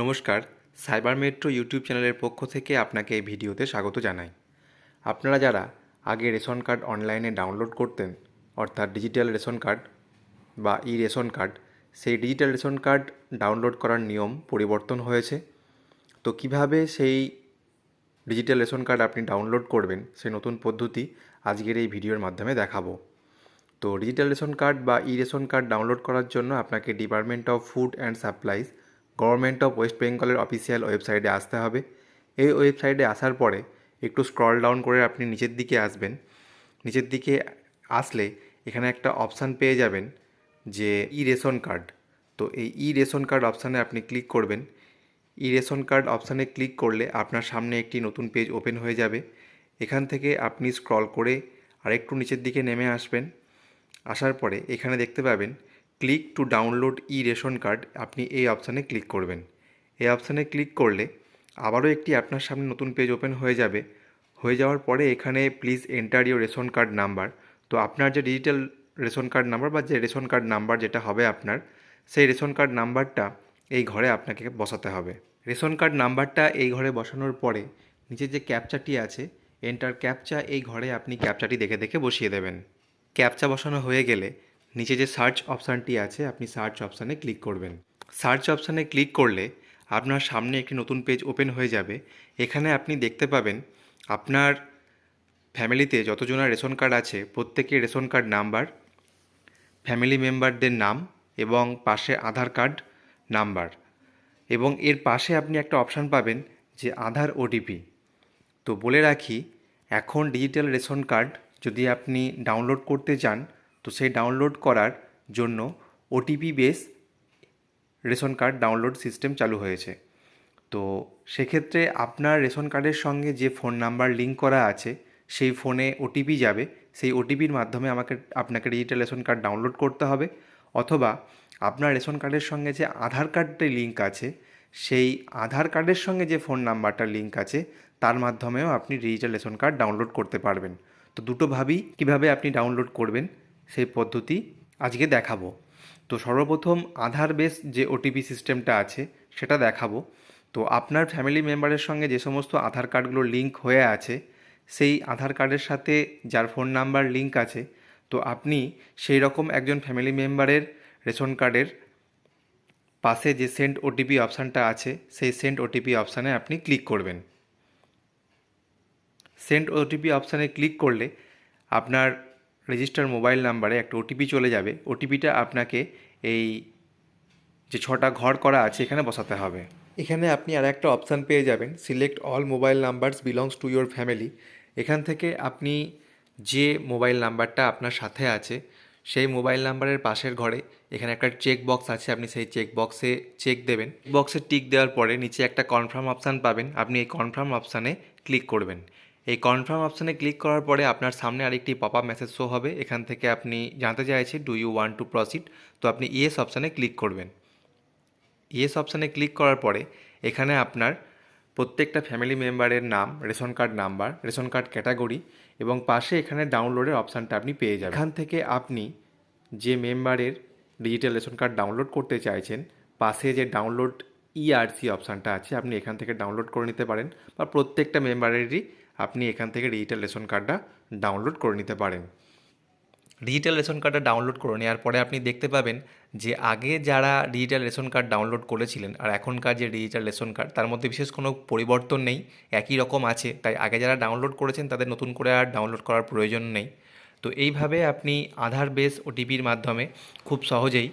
নমস্কার, cyber metro YouTube চ্যানেলের পক্ষ থেকে আপনাকে এই ভিডিওতে স্বাগত জানাই। আপনারা যারা আগে রেশন কার্ড অনলাইনে ডাউনলোড করতেন, অর্থাৎ ডিজিটাল রেশন কার্ড বা ই রেশন কার্ড, সেই ডিজিটাল রেশন কার্ড ডাউনলোড করার নিয়ম পরিবর্তন হয়েছে। তো কীভাবে সেই ডিজিটাল রেশন কার্ড আপনি ডাউনলোড করবেন, সেই নতুন পদ্ধতি আজকের এই ভিডিওর মাধ্যমে দেখাবো। তো ডিজিটাল রেশন কার্ড বা ই রেশন কার্ড ডাউনলোড করার জন্য আপনাকে department of food and supplies government of west বেঙ্গলের অফিসিয়াল ওয়েবসাইটে আসতে হবে। এই ওয়েবসাইটে আসার পরে একটু স্ক্রল ডাউন করে আপনি নিচের দিকে আসবেন। নিচের দিকে আসলে এখানে একটা অপশান পেয়ে যাবেন যে ই রেশন কার্ড। তো এই ই রেশন কার্ড অপশানে আপনি ক্লিক করবেন। ই রেশন কার্ড অপশানে ক্লিক করলে আপনার সামনে একটি নতুন পেজ ওপেন হয়ে যাবে। এখান থেকে আপনি স্ক্রল করে আরেকটু নিচের দিকে নেমে আসবেন। আসার পরে এখানে দেখতে পাবেন click to download e ration card, আপনি এই অপশানে ক্লিক করবেন। এই অপশানে ক্লিক করলে আবারও একটি আপনার সামনে নতুন পেজ ওপেন হয়ে যাবে। হয়ে যাওয়ার পরে এখানে please enter your ration card number. তো আপনার যে ডিজিটাল রেশন কার্ড নাম্বার বা যে রেশন কার্ড নাম্বার যেটা হবে আপনার, সেই রেশন কার্ড নাম্বারটা এই ঘরে আপনাকে বসাতে হবে। রেশন কার্ড নাম্বারটা এই ঘরে বসানোর পরে নিচে যে ক্যাপচাটি আছে, এন্টার ক্যাপচা এই ঘরে আপনি ক্যাপচাটি দেখে দেখে বসিয়ে দেবেন। ক্যাপচা বসানো হয়ে গেলে নিচে যে সার্চ অপশানটি আছে, আপনি সার্চ অপশানে ক্লিক করবেন। সার্চ অপশানে ক্লিক করলে আপনার সামনে একটি নতুন পেজ ওপেন হয়ে যাবে। এখানে আপনি দেখতে পাবেন আপনার ফ্যামিলিতে যতজনের রেশন কার্ড আছে, প্রত্যেকের রেশন কার্ড নাম্বার ফ্যামিলি মেম্বারদের নাম এবং পাশে আধার কার্ড নাম্বার এবং এর পাশে আপনি একটা অপশান পাবেন যে আধার ওটিপি তো বলে রাখি, এখন ডিজিটাল রেশন কার্ড যদি আপনি ডাউনলোড করতে চান তো সেই ডাউনলোড করার জন্য OTP based ration card download system চালু হয়েছে। তো সেক্ষেত্রে আপনার রেশন কার্ডের সঙ্গে যে ফোন নাম্বার লিঙ্ক করা আছে, সেই ফোনে ওটিপি যাবে। সেই ওটিপির মাধ্যমে আমাকে, আপনাকে ডিজিটাল রেশন কার্ড ডাউনলোড করতে হবে। অথবা আপনার রেশন কার্ডের সঙ্গে যে আধার কার্ডটি লিঙ্ক আছে, সেই আধার কার্ডের সঙ্গে যে ফোন নাম্বারটা লিঙ্ক আছে, তার মাধ্যমেও আপনি ডিজিটাল রেশন কার্ড ডাউনলোড করতে পারবেন। তো দুটোভাবেই কীভাবে আপনি ডাউনলোড করবেন। সেই পদ্ধতি আজকে দেখাবো। তো সর্বপ্রথম আধার বেস যে ওটিপি সিস্টেমটা আছে, সেটা দেখাবো। তো আপনার ফ্যামিলি মেম্বারের সঙ্গে যে সমস্ত আধার কার্ডগুলো লিঙ্ক হয়ে আছে, সেই আধার কার্ডের সাথে যার ফোন নাম্বার লিঙ্ক আছে, তো আপনি সেই রকম একজন ফ্যামিলি মেম্বারের রেশন কার্ডের পাশে যে সেন্ড ওটিপি অপশানটা আছে, সেই সেন্ড ওটিপি অপশানে আপনি ক্লিক করবেন। সেন্ড ওটিপি অপশানে ক্লিক করলে আপনার রেজিস্টার মোবাইল নাম্বারে একটা ওটিপি চলে যাবে। ওটিপিটা আপনাকে এই যে ছটা ঘর করা আছে, এখানে বসাতে হবে। এখানে আপনি আর একটা অপশান পেয়ে যাবেন। Select all mobile numbers belongs to your family এখান থেকে আপনি যে মোবাইল নাম্বারটা আপনার সাথে আছে, সেই মোবাইল নাম্বারের পাশের ঘরে এখানে একটা চেক বক্স আছে, আপনি সেই চেক বক্সে চেক দেবেন। বক্সে টিক দেওয়ার পরে নিচে একটা কনফার্ম অপশান পাবেন। আপনি এই কনফার্ম অপশানে ক্লিক করবেন। এই কনফার্ম অপশানে ক্লিক করার পরে আপনার সামনে আরেকটি পপ আপ মেসেজ শো হবে। এখান থেকে আপনি জানতে চাইছে do you want to proceed তো আপনি ইয়েস অপশানে ক্লিক করবেন। ইয়েস অপশানে ক্লিক করার পরে এখানে আপনার প্রত্যেকটা ফ্যামিলি মেম্বারের নাম, ration card number ration card category এবং পাশে এখানে ডাউনলোডের অপশানটা আপনি পেয়ে যাবেন। এখান থেকে আপনি যে মেম্বারের ডিজিটাল রেশন কার্ড ডাউনলোড করতে চাইছেন, পাশে যে ডাউনলোড ইআরসি অপশানটা আছে, আপনি এখান থেকে ডাউনলোড করে নিতে পারেন বা প্রত্যেকটা মেম্বারেরই আপনি এখান থেকে ডিজিটাল রেশন কার্ডটা ডাউনলোড করে নিতে পারেন। ডিজিটাল রেশন কার্ডটা ডাউনলোড করে নেওয়ার পরে আপনি দেখতে পাবেন যে আগে যারা ডিজিটাল রেশন কার্ড ডাউনলোড করেছিলেন আর এখনকার যে ডিজিটাল রেশন কার্ড তার মধ্যে বিশেষ কোনো পরিবর্তন নেই, একই রকম আছে। তাই আগে যারা ডাউনলোড করেছেন, তাদের নতুন করে আর ডাউনলোড করার প্রয়োজন নেই। তো এইভাবে আপনি আধার বেস ওটিপির মাধ্যমে খুব সহজেই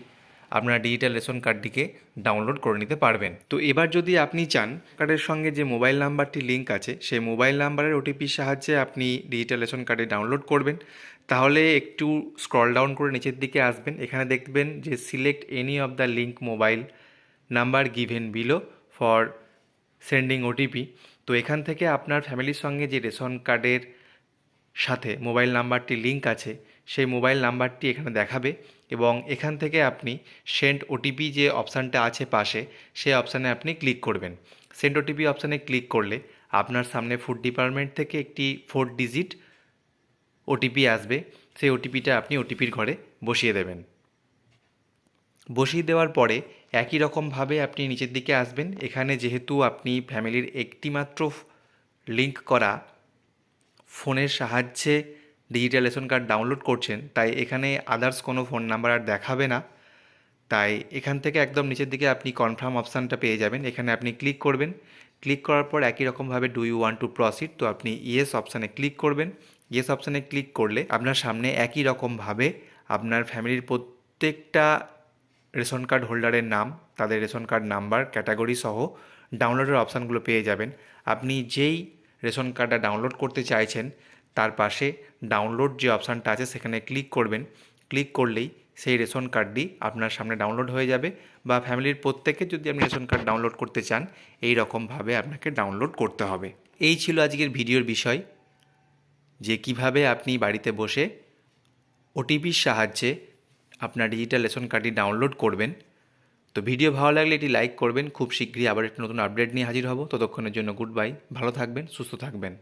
আপনার ডিজিটাল রেশন কার্ডটিকে ডাউনলোড করে নিতে পারবেন। তো এবার যদি আপনি চান কার্ডের সঙ্গে যে মোবাইল নাম্বারটি লিঙ্ক আছে, সেই মোবাইল নাম্বারের ওটিপির সাহায্যে আপনি ডিজিটাল রেশন কার্ডে ডাউনলোড করবেন। তাহলে একটু স্ক্রল ডাউন করে নিচের দিকে আসবেন। এখানে দেখবেন যে select any of the link mobile number given below for sending OTP তো এখান থেকে আপনার ফ্যামিলির সঙ্গে যে রেশন কার্ডের সাথে মোবাইল নাম্বারটি লিঙ্ক আছে, সেই মোবাইল নাম্বারটি এখানে দেখাবে। এবং এখান থেকে আপনি সেন্ড ওটিপি যে অপশানটা আছে পাশে, সেই অপশানে আপনি ক্লিক করবেন। সেন্ড ওটিপি অপশানে ক্লিক করলে আপনার সামনে ফুড ডিপার্টমেন্ট থেকে একটি ফোর ডিজিট ওটিপি আসবে। সেই ওটিপিটা আপনি ওটিপির ঘরে বসিয়ে দেবেন। বসিয়ে দেওয়ার পরে একই রকমভাবে আপনি নিচের দিকে আসবেন। এখানে যেহেতু আপনি ফ্যামিলির একটিমাত্র লিঙ্ক করা ফোনের সাহায্যে ডিজিটাল রেশন কার্ড ডাউনলোড করছেন, তাই এখানে আদার্স কোনো ফোন নাম্বার আর দেখাবে না। তাই এখান থেকে একদম নিচের দিকে আপনি কনফার্ম অপশানটা পেয়ে যাবেন। এখানে আপনি ক্লিক করবেন। ক্লিক করার পর একই রকমভাবে do you want to proceed তো আপনি ইয়েস অপশানে ক্লিক করবেন। ইয়েস অপশানে ক্লিক করলে আপনার সামনে একই রকমভাবে আপনার ফ্যামিলির প্রত্যেকটা রেশন কার্ড হোল্ডারের নাম, তাদের রেশন কার্ড নাম্বার ক্যাটাগরি সহ ডাউনলোডের অপশানগুলো পেয়ে যাবেন। আপনি যেই রেশন কার্ডটা ডাউনলোড করতে চাইছেন তার পাশে ডাউনলোড যে অপশানটা আছে সেখানে ক্লিক করবেন। ক্লিক করলেই সেই রেশন কার্ডটি আপনার সামনে ডাউনলোড হয়ে যাবে বা ফ্যামিলির প্রত্যেকে যদি আপনি রেশন কার্ড ডাউনলোড করতে চান, এই রকমভাবে আপনাকে ডাউনলোড করতে হবে। এই ছিল আজকের ভিডিওর বিষয়, যে কীভাবে আপনি বাড়িতে বসে ওটিপির সাহায্যে আপনার ডিজিটাল রেশন কার্ডটি ডাউনলোড করবেন। তো ভিডিও ভালো লাগলে এটি লাইক করবেন। খুব শীঘ্রই আবার একটি নতুন আপডেট নিয়ে হাজির হব। ততক্ষণের জন্য গুড বাই ভালো থাকবেন, সুস্থ থাকবেন।